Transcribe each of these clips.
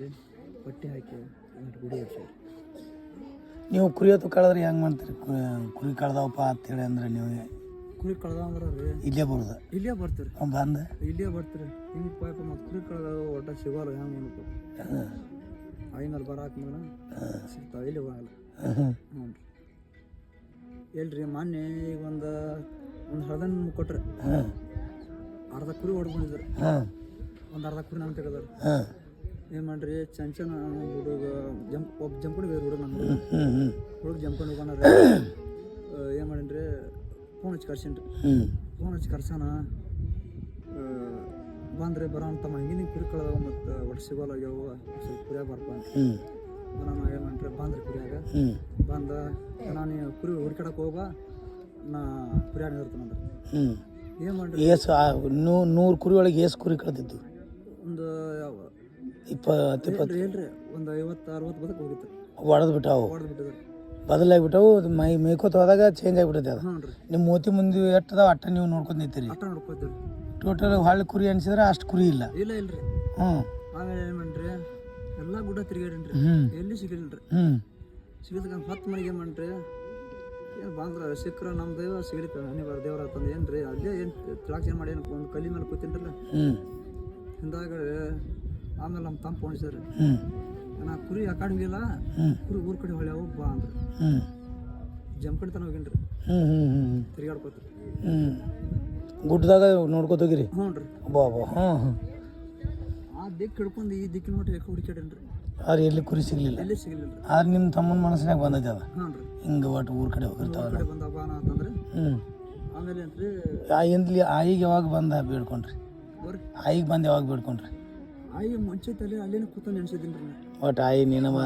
ಮತ್ತೆ ಪಟ್ಟಿ ಹಾಕಿ ಗುಡಿ ಹಚ್ಚಿ ನೀವು ಕುರಿ ಹೊತ್ತು ಕಳೆದ್ರೆ ಹೆಂಗೆ ಮಾಡ್ತೀರಿ? ಕುರಿ ಕುರಿ ಕಳ್ದವಪ್ಪ ಅಂತೇಳಿ ಅಂದ್ರೆ ನೀವು ಕುರಿ ಕಳ್ದ ಅಂದ್ರೆ ರೀ. ಇಲ್ಲೇ ಬರೋದು? ಇಲ್ಲೇ ಬರ್ತೀರಿ. ಅವ್ನು ಬಂದು? ಇಲ್ಲೇ ಬರ್ತೀರಿ. ಹಿಂಗೆ ಪಾಪ ಮತ್ತು ಕುರಿ ಕಳ್ದ ಒಟ್ಟ ಸಿಗೋಲ್ಲ ಹೆಂಗೆ ಮಾಡ್ಬೇಕು? ಐನಾರು ಬರಾಕ ಮೇಲೆ ಸಿಗ್ತಾವೆ. ಇಲ್ಲಿ ಹೋಗಲ್ಲ. ಹ್ಞೂ ರೀ ಎಲ್ರಿ ಮೊನ್ನೆ ಈಗ ಒಂದು ಒಂದು ಹಳದನ್ ಕೊಟ್ರೆ ಅರ್ಧ ಕುರಿ ಹೊಡ್ಕೊಂಡಿದ್ರು. ಒಂದು ಅರ್ಧ ಕುರಿ ನಾನು ತೆಗೆದ್ರು. ಹಾಂ ಏನು ಮಾಡ್ರಿ? ಚಂಚನ ಹುಡುಗ ಜಂಪ್ ಒಬ್ಬ ಜಂಪ್ಕೊಂಡು ಬೇರೆ ಹುಡುಗ ನನ್ನ ಹ್ಞೂ ಹ್ಞೂ ಹುಡುಗ ಜಂಪ್ಕೊಂಡು ಹೋಗೋಣ ಏನು ಮಾಡೀನಿ ಫೋನ್ ಹಚ್ಚಿ ಕರ್ಸೀನಿ ರೀ. ಫೋನ್ ಹಚ್ಚಿ ಕರ್ಸೋಣ ಬಂದ್ರೆ ಬರೋ ತಮ್ಮ ಹಿಂಗಿನ ಕುರಿ ಕಳೆದವ ಮತ್ತು ಒಟ್ಟು ಆಗ್ಯಾವ. ಸ್ವಲ್ಪ ಕುರಿಯಾಗ ಬರ್ಪ ನಾನು ಏನು ಮಾಡ್ರಿ? ಬಂದ್ರೆ ಕುರಿಯಾಗ. ಬಂದ ನಾನು ಕುರಿ ಹುಡ್ಕಾಡಕ್ಕೆ ಹೋಗ ನಾ ಕುರಿಯಾಗ ಅಂದ್ರೆ. ಏನು ಮಾಡ್ರಿ? ಏಸು ನೂರು ಕುರಿ ಒಳಗೆ ಏಸು ಕುರಿ ಕಳೆದಿದ್ದು. ಒಂದು ಇಪ್ಪತ್ತು ಇಪ್ಪತ್ತು. ಹೇಳ್ರಿ ಒಂದು ಐವತ್ತು ಅರವತ್ತು ಬದಕ್ಕೆ ಹೋಗಿತ್ತು. ಒಡೆದು ಬಿಟ್ಟಾವು. ಹೊಡೆದು ಬಿಟ್ಟಿದ್ದಾರೆ ಬದಲಾಗಿಬಿಟ್ಟವು ಅದು ಮೈ ಮೇಕೋತ ಹೋದಾಗ ಚೇಂಜ್ ಆಗಿಬಿಟ್ಟೈತೆ ಅದು. ಹ್ಞೂ ರೀ ನಿಮ್ಮ ಮೋತಿ ಮುಂದೆ ಎಷ್ಟು ಅದಾವ ಅಟ್ಟ ನೀವು ನೋಡ್ಕೊಂಡು ನಿಂತೀರಿ. ಅಟ್ಟ ನೋಡ್ಕೊತೀವಿ. ಟೋಟಲ್ ಹಳ್ಳಿ ಕುರಿ ಅನ್ಸಿದ್ರೆ ಅಷ್ಟು ಕುರಿ ಇಲ್ಲ. ಇಲ್ಲ ಇಲ್ರಿ. ಹ್ಞೂ. ಆಮೇಲೆ ಏನು ಮಾಡ್ರಿ ಎಲ್ಲ ಗುಡ್ಡ ತಿರುಗಾಡಿನ್ರಿ ಹ್ಞೂ. ಎಲ್ಲಿ ಸಿಗಲಿಲ್ರಿ. ಹ್ಞೂ. ಸಿಗದಕ್ಕ ಹತ್ತು ಮನೆಗೆ ಏನು ಮಾಡ್ರಿ ಏನು ಬಂದ್ರ ಸಿಕ್ಕ್ರ ನಮ್ಮ ದೈವ ಸಿಗಲಿಕ್ಕ ಅನಿವಾರ ದೇವ್ರ ಅಂತಂದು ಏನು ರೀ ಅಲ್ಲೇ ಏನು ತಿಳಾಕ್ಸ್ ಮಾಡಿ ಏನು ಒಂದು ಕಲ್ಲಿ ಮೇಲೆ ಕೂತಿನ್ರಲ್ಲ? ಹ್ಞೂ. ಹಿಂದಾಗ ಆಮೇಲೆ ನಮ್ಮ ತಮ್ಮ ಪೋಣಿಸಿದ್ರು ನಾ ಕುರಿ ಆ ಕಡೆ ಹೋಗಿಲ್ಲ ಕುರಿ ಊರ್ ಕಡೆ ಹೊಳ್ಯಾವು ಬಾ ಅಂದ್ರೆ. ಜಂಪ್ ತನ ಹೋಗಿನ್ರಿ. ತಿರ್ಗಾಡ್ಕೋತ ಗುಡ್ಡದಾಗ ನೋಡ್ಕೊತ ಹೋಗಿರಿ? ಹ್ಞೂ ರೀ. ಬಾ ಬಾ. ಹಾಂ ಹಾಂ ಆ ದಿಕ್ಕು ಹಿಡ್ಕೊಂಡು ಈ ದಿಕ್ಕಿನ ಮಟ್ಟ ಯಾಕೆ ಹುಡುಕ್ಯಾಡೇನ್ರಿ ಆದ್ರೆ ಎಲ್ಲಿ ಕುರಿ ಸಿಗಲಿಲ್ಲ. ಎಲ್ಲಿ ಸಿಗಲಿಲ್ಲ ಆದ್ರೆ ನಿಮ್ಮ ತಮ್ಮನ ಮನಸ್ಸಿನಾಗ ಬಂದೈತೆ ಅದ. ಹ್ಞೂ ರೀ. ಹಿಂಗೆ ಒಟ್ಟು ಊರ ಕಡೆ ಹೋಗಿರ್ತಾವಲ್ಲ ಕಡೆ ಬಂದ ಅಂತಂದ್ರೆ. ಹ್ಞೂ ಆಮೇಲೆ ಏನ್ರಿ? ಆ ಎಂದ್ಲಿ ಆಯಿಗೆ ಯಾವಾಗ ಬಂದ ಬೇಡ್ಕೊಂಡ್ರಿ. ಆಯಿಗೆ ಬಂದು ಯಾವಾಗ ಬೇಡ್ಕೊಂಡ್ರಿ? ಆಯಿ ಮುಂಚೆ ತಲೆ ಅಲ್ಲೇನು ಕೂತು ನೆನ್ಸಿದ್ದೀನಿ ರೀ ಒಟ್ಟು ಆಯಿ ನೀನಮ್ಮ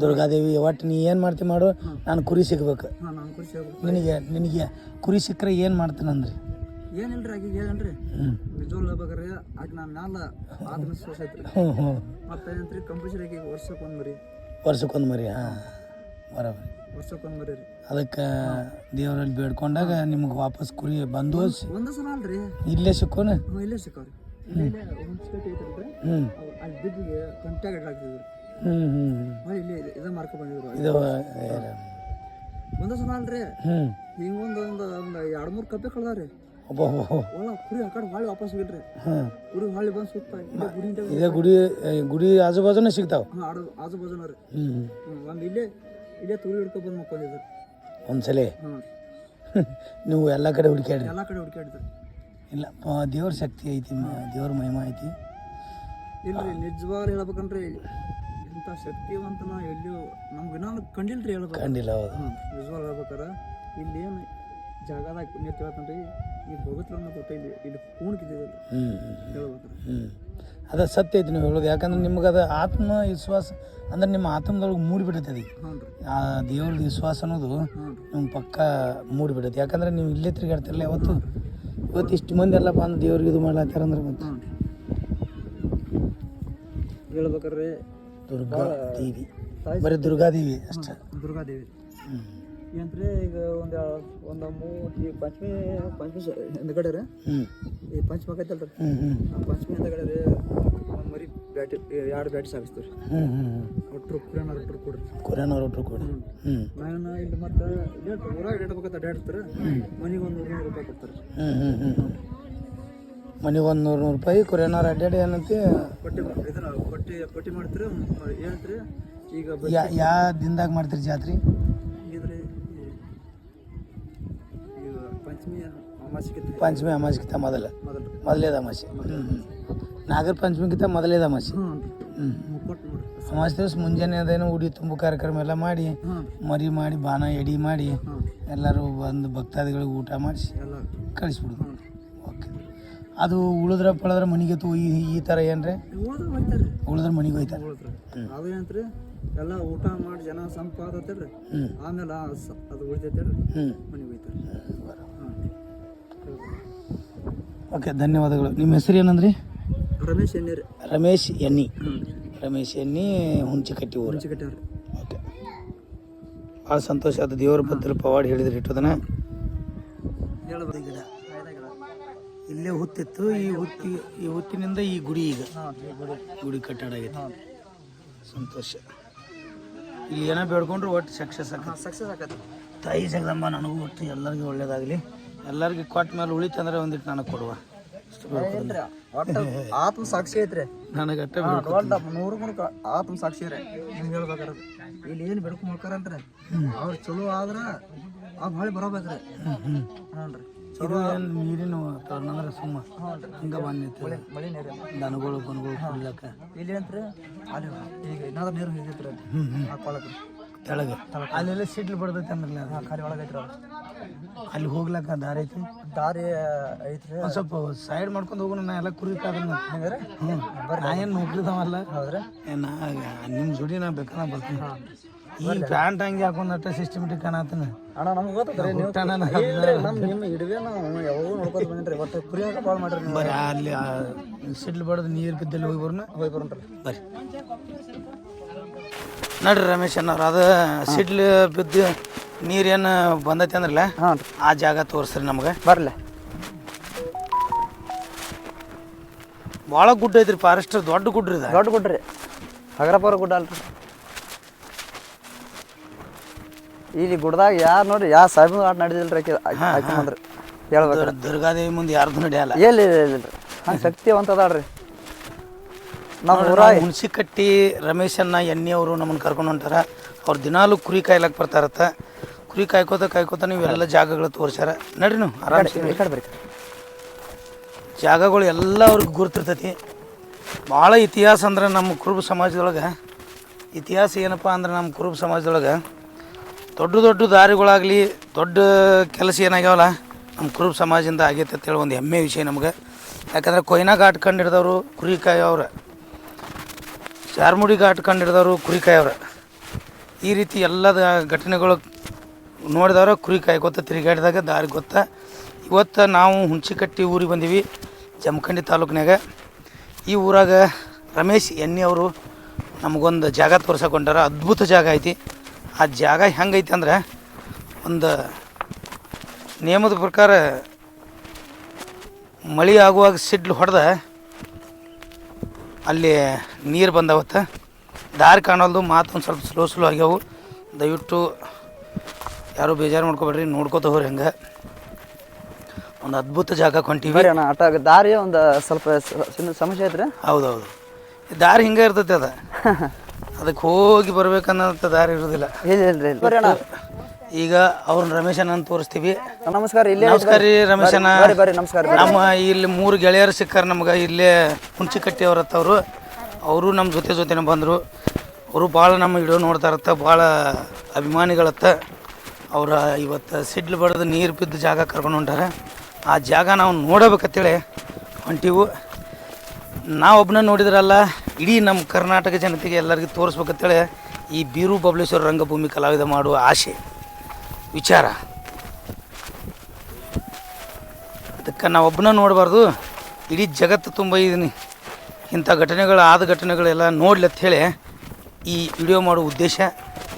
ದುರ್ಗಾದೇವಿ ಒಟ್ಟು ನೀ ಏನು ಮಾಡ್ತಿ ಮಾಡು ನಾನು ಕುರಿ ಸಿಗ್ಬೇಕು. ಹಾಂ ನಾನು ನಿನಗೆ ನಿನಗೆ ಕುರಿ ಸಿಕ್ಕರೆ ಏನು ಮಾಡ್ತೀನಂದ್ರಿ? ಏನಿಲ್ರಿ ಆಕಿಗೆ ಹೇಳನ್ರಿ ಹ್ಞೂ ನಿಜವಾಗ್ಲೂ ಹೇಳ್ಬೇಕಾರೆ ಆಕೆ ನಾನು ಮ್ಯಾಲ ಆತ್ಮವಿಶ್ವಾಸ ಐತ್ರಿ ಹ್ಞೂ ಹ್ಞೂ ಮತ್ತೆ ಏನಂತ್ರಿ ಕಂಪಲ್ಸರಿ ಆಗಿ ವರ್ಷಕ್ಕೆ ಒಂದು ಮರಿ. ವರ್ಷಕ್ಕೊಂದು ಮರಿ ಹಾಂ. ಬರೋಬರಿ. ವರ್ಷಕ್ಕೆ ಒಂದು ಮರಿ ರೀ. ಅದಕ್ಕೆ ದೇವರಲ್ಲಿ ಬೇಡ್ಕೊಂಡಾಗ ನಿಮ್ಗೆ ವಾಪಸ್ ಕುರಿ ಬಂದು ಒಂದೇ ಸಲ ಅಲ್ರಿ? ಇಲ್ಲೇ ಸಿಕ್ಕೋನ? ಇಲ್ಲೇ ಸಿಕ್ಕಾವ್ರಿ ಇಲ್ಲೇ ಒಂದು ಅಲ್ಲಿ ಬಿದ್ದಿಗೆ ಕಂಟ್ಯಾಗ ಹಾಕ್ತಿದ್ರು ಇದೇ ಮಾರ್ಕ ಬಂದಿದ್ರು ಇದು ಒಂದೇ ಸಲ ಅಲ್ರಿ. ಹಿಂಗೊಂದು ಒಂದು ಒಂದು ಎರಡು ಮೂರು ಕಪ್ಪೆ ಕಳ್ದಾವ್ರಿ. ಒಬ್ಬ ಒಳ ಕುರಿ ಆ ಕಡೆ ಹೊಳ್ಳಿ ವಾಪಸ್ ಕುರಿ ಹೊಳ್ಳಿ ಬಂದು ಸುತ್ತ ಇದೇ ಗುಡಿ ಗುಡಿ ಆಜು ಬಾಜುನೇ ಸಿಗ್ತಾವೆ ಆಜು ಬಾಜುನ ರೀ. ಒಂದು ಇಲ್ಲೇ ಇಲ್ಲೇ ಹಿಡ್ಕೊಂಡು ಬಂದು ಮಕ್ಕೊಂಡಿದ್ರು. ಒಂದ್ಸಲ? ನೀವು ಎಲ್ಲ ಕಡೆ ಹುಡುಕ್ಯಾಡ್ರಿ. ಎಲ್ಲ ಕಡೆ ಹುಡುಕಾಡಿದ್ರು ಇಲ್ಲ ದೇವ್ರ ಶಕ್ತಿ ಐತಿ ದೇವ್ರ ಮಹಿಮ ಐತಿ. ಇಲ್ರಿ ನಿಜವಾಗ್ಲೂ ಹೇಳ್ಬೇಕಂದ್ರೆ ಇಂಥ ಶಕ್ತಿವಂತನ ಎಲ್ಲಿಯೂ ನಮ್ಗೆ ನಾನು ಕಂಡಿಲ್ರಿ ಹೇಳ್ಬೇಕು. ಕಂಡಿಲ್ಲ ಹೌದು. ನಿಜವಾಗ್ಲೂ ಹೇಳ್ಬೇಕಾರ ಇಲ್ಲಿ ಏನು ಜಾಗದಾಗ ನಿಂತು ತಿಳ್ಕೊಂಡ್ರಿ ಈ ಭಗತ್ರನ್ನ ಕೊಟ್ಟ ಇಲ್ಲಿ ಇಲ್ಲಿ ಕೂಣ್ಕಿದ್ದಿಲ್ಲ ಹ್ಞೂ ಹೇಳ್ಬೇಕ್ರಿ. ಅದ ಸತ್ಯ ಐತಿ ನೀವು ಹೇಳೋದು ಯಾಕಂದ್ರೆ ನಿಮ್ಗೆ ಅದು ಆತ್ಮ ವಿಶ್ವಾಸ ಅಂದ್ರೆ ನಿಮ್ಮ ಆತ್ಮದೊಳಗೆ ಮೂಡಿಬಿಡುತ್ತೆ ಅದು. ಹ್ಞೂ ಆ ದೇವ್ರ ವಿಶ್ವಾಸ ಅನ್ನೋದು ನಿಮ್ಮ ನಿಮ್ಗೆ ಪಕ್ಕ ಮೂಡಿಬಿಡುತ್ತೆ. ಯಾಕಂದ್ರೆ ನೀವು ಇಲ್ಲೇ ತಿರುಗಾಡ್ತಿರಲ್ಲ ಯಾವತ್ತು. ಇವತ್ತು ಇಷ್ಟು ಮಂದಿ ಎಲ್ಲ ಬಂದು ದೇವ್ರಿಗೆ ಇದು ಮಾಡ್ಲಾತ್ತಾರ ಅಂದ್ರೆ ಮತ್ತೆ. ಹ್ಞೂ ರೀ ಹೇಳ್ಬೇಕಾರೆ. ದುರ್ಗಾ ದೇವಿ. ಬರೀ ದುರ್ಗಾದೇವಿ ಅಷ್ಟೇ. ದುರ್ಗಾದೇವಿ ಏನಂದ್ರೆ ಈಗ ಒಂದು ಒಂದು ಮೂರು ಪಂಚಮಿ ಪಂಚಮಿ ಹಿಂದ್ಗಡೆ ರೀ? ಈ ಪಂಚಮಿ ಆಗೈತಲ್ರಿ? ಪಂಚಮಿ ಹಿಂದ್ಗಡೆ ರೀ ಬ್ಯಾಟಿ ಎರಡು ಬ್ಯಾಟಿ ಸಾಗಿಸ್ತೀವಿ ಹ್ಞೂ ಹ್ಞೂ ಒಟ್ಟರು ಕುರಿಯನ್ನ ಒಟ್ಟರು ಕೊಡ್ರಿ. ಕೊರೋನಾ ಒಟ್ರು ಕೊಡಿ ಹ್ಞೂ ನಾನು ಇಲ್ಲಿ ಮತ್ತೆ ಊರಾಗ ಇಡಬೇಕಂತ ಅಡ್ಡಾಡ್ತಾರೆ ಮನೆಗೆ ಒಂದು ನೂರು ರೂಪಾಯಿ ಕೊಡ್ತಾರೆ. ಹ್ಞೂ ಹ್ಞೂ ಹ್ಞೂ ಮನೆಗೆ ಒಂದು ನೂರು ನೂರು ರೂಪಾಯಿ ಕೊರಿಯನವ್ರು ಅಡ್ಡಾಡಿ ಏನಂತೆ? ಪಟ್ಟಿ ಇದನ್ನ ಪಟ್ಟಿ ಪಟ್ಟಿ ಮಾಡ್ತೀರಿ? ಏನಂತ್ರಿ ಈಗ ಯಾ ಯಾವ ದಿನದಾಗ ಮಾಡ್ತೀರಿ ಜಾತ್ರೆ? ಈಗಿದ್ರೆ ಈಗ ಪಂಚಮಿ ಅಮಾಸಿಗೆ ಪಂಚಮಿ ಅಮಾಸಿಗಿಂತ ಮೊದಲ. ಮೊದಲು. ಮೊದಲೇದ ಅಮಾಸೆ. ಹ್ಞೂ ಹ್ಞೂ ನಾಗರ ಪಂಚಮಿಗಿಂತ ಮೊದಲೇ ಅಮಾಸಿ ಅಮಾಸಿ ದಿವಸ ಮುಂಜಾನೆ ಅದೇನೋ ಉಡಿ ತುಂಬು ಕಾರ್ಯಕ್ರಮ ಎಲ್ಲ ಮಾಡಿ ಮರಿ ಮಾಡಿ ಬಾನ ಎಡಿ ಮಾಡಿ ಎಲ್ಲರೂ ಬಂದು ಭಕ್ತಾದಿಗಳಿಗೆ ಊಟ ಮಾಡಿಸಿ ಎಲ್ಲ. ಕಳಿಸ್ಬಿಡೋದು. ಓಕೆ. ಅದು ಉಳಿದ್ರ ಪಳದ್ರ ಮನೆಗೆ ತು ಈ ಈ ಥರ ಏನ್ರಿ? ಉಳಿದ್ರೆ ಮನೆಗೆ ಹೋಯ್ತಾರೆ. ಎಲ್ಲ ಊಟ ಮಾಡಿ ಜನ ಸಂಪಾದತ್ತೇಳ್ರಿ ಆಮೇಲೆ ಅದು ಉಳಿತೈತೇಳ್ರಿ ಹ್ಞೂ ಮನೆಗೆ ಹೋಯ್ತಾರೆ ಓಕೆ ಧನ್ಯವಾದಗಳು. ನಿಮ್ಮ ಹೆಸರು ಏನಂದ್ರಿ? ರಮೇಶ್ ಎನ್ನಿ ರೀ ರಮೇಶ್ ಎನ್ನಿ. ರಮೇಶ್ ಎನ್ನಿ ಹುಂಚಿಕಟ್ಟಿ ಊರು. ಓಕೆ. ಭಾಳ ಸಂತೋಷ ಅದು ದೇವ್ರ ಬದ್ರ ಪವಾಡ್ ಹೇಳಿದ್ರಿ ಇಟ್ಟದನ ಗಿಡ. ಇಲ್ಲೇ ಹುತ್ತಿತ್ತು. ಈ ಹುತ್ತಿ ಈ ಹುತ್ತಿನಿಂದ ಈ ಗುಡಿ ಈಗ. ಗುಡಿ. ಕಟ್ಟಡ ಆಗೈತೆ. ಸಂತೋಷ. ಇಲ್ಲಿ ಏನೋ ಬೇಡ್ಕೊಂಡ್ರು ಒಟ್ಟು ಸಕ್ಸಸ್ ಆಗತ್ತೆ ಸಕ್ಸಸ್ ಆಗತ್ತೆ ತಾಯಿ ಜಗದಮ್ಮ ನನಗೂ ಒಟ್ಟು ಎಲ್ಲರಿಗೂ ಒಳ್ಳೇದಾಗಲಿ. ಎಲ್ಲರಿಗೂ ಕೊಟ್ಟ ಮೇಲೆ ಉಳಿತಂದ್ರೆ ಒಂದಿಟ್ಟು ನನಗೆ ಕೊಡುವ. ಒಟ್ಟು ಆತ್ಮ ಸಾಕ್ಷಿ ಐತ್ರಿ. ನನಗೆ ಅಟ್ಟೆ. ದೊಡ್ಡ ನೂರು ಗುಣಕ ಆತ್ಮ ಸಾಕ್ಷಿ ರೀ ನಿಮ್ಗೆ ಹೇಳ್ಬೇಕಾರೆ ಇಲ್ಲಿ ಏನು ಬಿಡಕು ಮಾಡ್ಕಾರಂತ್ರಿ ಅವ್ರು ಚಲೋ ಆದ್ರ ಆ ಮಳೆ ಬರಬೇಕ್ರಿ. ಹ್ಞೂ ರೀ ಏನು ನೀರಿನ ವಾತಾವರಣ ಅಂದ್ರೆ ಸುಮ್ಮ. ಬಂದಿತ್ತು ಮಳೆ ನೀರು. ದನಗಳು ಬನಗಳು ಕುಡ್ಲಕ್ಕ. ಇಲ್ಲಿ ಅಂತ್ರಿ ಅಲ್ಲಿ ಈಗ ಏನಾದ್ರು ನೀರು ಹಿಡಿತೈತ್ರಿ ರೀ ಹ್ಮ್. ತೆಳಗೆ. ಅಲ್ಲೆಲ್ಲ ಸಿಡ್ಲು ಬಡ್ದೈತೆ ಅಂದ್ರೆ ಖಾಲಿ ಒಳಗೈತ್ರಿ ಅವ್ರು ಅಲ್ಲಿ ಹೋಗ್ಲಕ್ಕ ದಾರಿ ಐತಿ ದಾರಿ ಐತ್ರಿ. ಒಂದ್ ಸ್ವಲ್ಪ ಸೈಡ್ ಮಾಡ್ಕೊಂಡು ಹೋಗೋಣ ನಾ ಎಲ್ಲ ಕುರಿ ಹಂಗಾರೆ? ಹ್ಞೂ ನಾ ಏನು ನೋಡ್ರಿದವಲ್ಲ ಹೌದ್ರೆ? ನಾ ನಿಮ್ಮ ಜೋಡಿ ನಾ ಬೇಕಾದ್ರೆ ಬರ್ತೀನಿ. ಈ ಪ್ಯಾಂಟ್ ಹಂಗೆ ಹಾಕೊಂಡಟ್ಟ ಸಿಸ್ಟಮೆಟಿಕ್ ಕಾಣತ್ತನ ಅಣ್ಣ ನಮ್ಗೆ ಗೊತ್ತೈತ್ರಿ ನೀವು ನಮ್ಮ ನಿಮ್ಮ ಹಿಡಿವೆ ನಾವು ಯಾವಾಗೂ ನೋಡ್ಕೊತ ಬಂದಿನ್ರಿ. ಇವತ್ತು ಕುರಿಯಾಗ ಭಾಳ ಮಾಡ್ರಿ ನೀವು. ಅಲ್ಲಿ ಸಿಡ್ಲು ಬಡ್ದು ನೀರು ಬಿದ್ದಲ್ಲಿ ಹೋಗಿ ಬರೋಣ ಹೋಗಿ ಬರೋಣ್ರಿ ಬರ್ರಿ. ನಡ್ರಿ ರಮೇಶ್ ಅನ್ನೋರು ಅದು ಸಿಡ್ಲು ಬಿದ್ದು ನೀರೇನು ಬಂದೈತೆ ಅಂದ್ರಲ್ಲ? ಹಾಂ. ರೀ ಆ ಜಾಗ ತೋರಿಸ್ರಿ ನಮ್ಗೆ. ಬರ್ಲೆ. ಭಾಳ ಗುಡ್ಡ ಐತ್ರಿ ಫಾರೆಸ್ಟ್ ದೊಡ್ಡ ಗುಡ್ಡ ಇದೆ. ದೊಡ್ಡ ಗುಡ್ಡ ರೀ. ಹಗರಪುರ ಗುಡ್ಡ ಅಲ್ರಿ. ಇಲ್ಲಿ ಗುಡ್ಡದಾಗ ಯಾರು ನೋಡ್ರಿ ಯಾವ ಸಾಹೇಬ್ ಆಟ ನಡೆದಿಲ್ರಿ ಆಕಿ ಆಕಿ ಅಂದ್ರಿ ಹೇಳ್ಬೇಕ್ರಿ. ದುರ್ಗಾದೇವಿ ಮುಂದೆ ಯಾರ್ದು ನಡೆಯಲ್ಲ ಎಲ್ಲಿ ಇಲ್ಲ ಇಲ್ಲ ಹಂಗೆ ಶಕ್ತಿವಂತ ಅದಾಳ್ರಿ ನಮ್ಮ ಊರಾಗ ಹುಣಸಿ ಕಟ್ಟಿ ರಮೇಶನ್ನ ಎಣ್ಣೆ ಅವರು ನಮ್ಮನ್ನ ಕರ್ಕೊಂಡು ಹೊಂಟಾರ. ಅವ್ರು ದಿನಾಲು ಕುರಿ ಕಾಯ್ಲಕ್ಕೆ ಬರ್ತಾರತ್ತ ಕುರಿ ಕಾಯ್ಕೋತ ಕಾಯ್ಕೋತ ನೀವೆಲ್ಲ ಜಾಗಗಳು ತೋರಿಸ್ಯಾರ. ನಡ್ರಿ ನೀವು ಆರಾಮ್ ಈ ಕಡೆ ಬರ್ರಿ. ಜಾಗಗಳು ಎಲ್ಲ ಅವ್ರಿಗೆ ಗುರ್ತಿರ್ತೈತಿ. ಭಾಳ ಇತಿಹಾಸ ಅಂದ್ರೆ ನಮ್ಮ ಕುರುಬ ಸಮಾಜದೊಳಗೆ ಇತಿಹಾಸ ಏನಪ್ಪ ಅಂದ್ರೆ ನಮ್ಮ ಕುರುಬ ಸಮಾಜದೊಳಗೆ ದೊಡ್ಡ ದೊಡ್ಡ ದಾರಿಗಳಾಗಲಿ ದೊಡ್ಡ ಕೆಲಸ ಏನಾಗ್ಯಾವಲ್ಲ ನಮ್ಮ ಕುರುಬ ಸಮಾಜದಿಂದ ಆಗೈತೆ ಅಂತೇಳಿ ಒಂದು ಹೆಮ್ಮೆ ವಿಷಯ ನಮ್ಗೆ. ಯಾಕಂದ್ರೆ ಕೊಯ್ನಾ ಘಾಟ್ ಕಂಡು ಹಿಡ್ದವರು ಕುರಿ ಕಾಯವ್ರ. ಚಾರ್ಮುಡಿ ಘಾಟ್ ಕಂಡು ಹಿಡ್ದವರು ಕುರಿ ಕಾಯವ್ರ. ಈ ರೀತಿ ಎಲ್ಲದ ಘಟನೆಗಳು ನೋಡಿದವ್ರ ಕುರಿ ಕಾಯ್ಕೊತ ತಿರುಗಾಡಿದಾಗ ದಾರಿ ಗೊತ್ತ. ಇವತ್ತು ನಾವು ಹುಣಸಿಕಟ್ಟಿ ಊರಿಗೆ ಬಂದೀವಿ, ಜಮಖಂಡಿ ತಾಲೂಕಿನಾಗ. ಈ ಊರಾಗ ರಮೇಶ್ ಎಣ್ಣೆ ಅವರು ನಮಗೊಂದು ಜಾಗ ತೋರ್ಸಕೊಂಡಾರ, ಅದ್ಭುತ ಜಾಗ ಐತಿ. ಆ ಜಾಗ ಹೆಂಗೈತಿ ಅಂದ್ರೆ ಒಂದು ನಿಯಮದ ಪ್ರಕಾರ ಮಳೆ ಆಗುವಾಗ ಸಿಡ್ಲು ಹೊಡೆದ ಅಲ್ಲಿ ನೀರು ಬಂದವತ್ತ. ದಾರಿ ಕಾಣಲ್ದು ಮಾತು ಒಂದು ಸ್ವಲ್ಪ ಸ್ಲೋ ಸ್ಲೋ ಆಗ್ಯಾವು. ದಯವಿಟ್ಟು ಯಾರು ಬೇಜಾರು ಮಾಡ್ಕೋಬೇಡ್ರಿ ನೋಡ್ಕೋತ ಹೋಗ್ರಿ ಹಂಗೆ. ಒಂದು ಅದ್ಭುತ ಜಾಗ ಹೊಂಟೀವಿ. ಬರ್ರಿ ಅಣ್ಣ ಆಟ ದಾರಿ ಒಂದು ಸ್ವಲ್ಪ ಸಮಸ್ಯೆ ಐತ್ರಿ? ಹೌದೌದು. ಹೌದು ದಾರಿ ಹಿಂಗೆ ಇರ್ತೈತೆ ಅದು. ಅದಕ್ಕೆ ಹೋಗಿ ಬರ್ಬೇಕನ್ನೋಂಥ ದಾರಿ ಇರೋದಿಲ್ಲ. ಇಲ್ಲ ಇಲ್ಲ ಇಲ್ಲ. ಬರ್ರಿ ಅಣ್ಣ ಈಗ ಅವ್ರನ್ನ ರಮೇಶನ ತೋರಿಸ್ತೀವಿ. ನಮಸ್ಕಾರ ಇಲ್ಲೇ ನಮಸ್ಕಾರ ರೀ ರಮೇಶನ. ಬರ್ರಿ ಬರ್ರಿ ನಮಸ್ಕಾರ ನಮ್ಮ ಇಲ್ಲಿ ಮೂರು ಗೆಳೆಯರು ಸಿಕ್ಕಾರ ನಮ್ಗೆ ಇಲ್ಲೇ ಹುಂಚಿಕಟ್ಟಿ ಅವ್ರ ಅವರು ಅವರು ನಮ್ಮ ಜೊತೆ ಜೊತೆನೇ ಬಂದರು. ಅವರು ಭಾಳ ನಮ್ಮ ವಿಡಿಯೋ ನೋಡ್ತಾರತ್ತ ಭಾಳ ಅಭಿಮಾನಿಗಳತ್ತ. ಅವರ ಇವತ್ತು ಸಿಡ್ಲು ಬಡ್ದು ನೀರು ಬಿದ್ದ ಜಾಗ ಕರ್ಕೊಂಡು ಹೊಂಟಾರ. ಆ ಜಾಗ ನಾವು ನೋಡಬೇಕಂತೇಳಿ ಹೊಂಟೀವು. ನಾವೊಬ್ಬನ ನೋಡಿದ್ರಲ್ಲ, ಇಡೀ ನಮ್ಮ ಕರ್ನಾಟಕ ಜನತೆಗೆ ಎಲ್ಲರಿಗೂ ತೋರಿಸ್ಬೇಕಂತೇಳಿ ಈ ಬೀರು ಬಬ್ಲೇಶ್ವರ ರಂಗಭೂಮಿ ಕಲಾವಿದ ಮಾಡುವ ಆಸೆ, ವಿಚಾರ. ಅದಕ್ಕೆ ನಾವು ಒಬ್ಬನ ನೋಡಬಾರ್ದು, ಇಡೀ ಜಗತ್ತು ತುಂಬ ಇದೀನಿ. ಇಂಥ ಘಟನೆಗಳು, ಆದ ಘಟನೆಗಳೆಲ್ಲ ನೋಡ್ಲಿ ಅಂತ ಹೇಳಿ ಈ ವಿಡಿಯೋ ಮಾಡೋ ಉದ್ದೇಶ.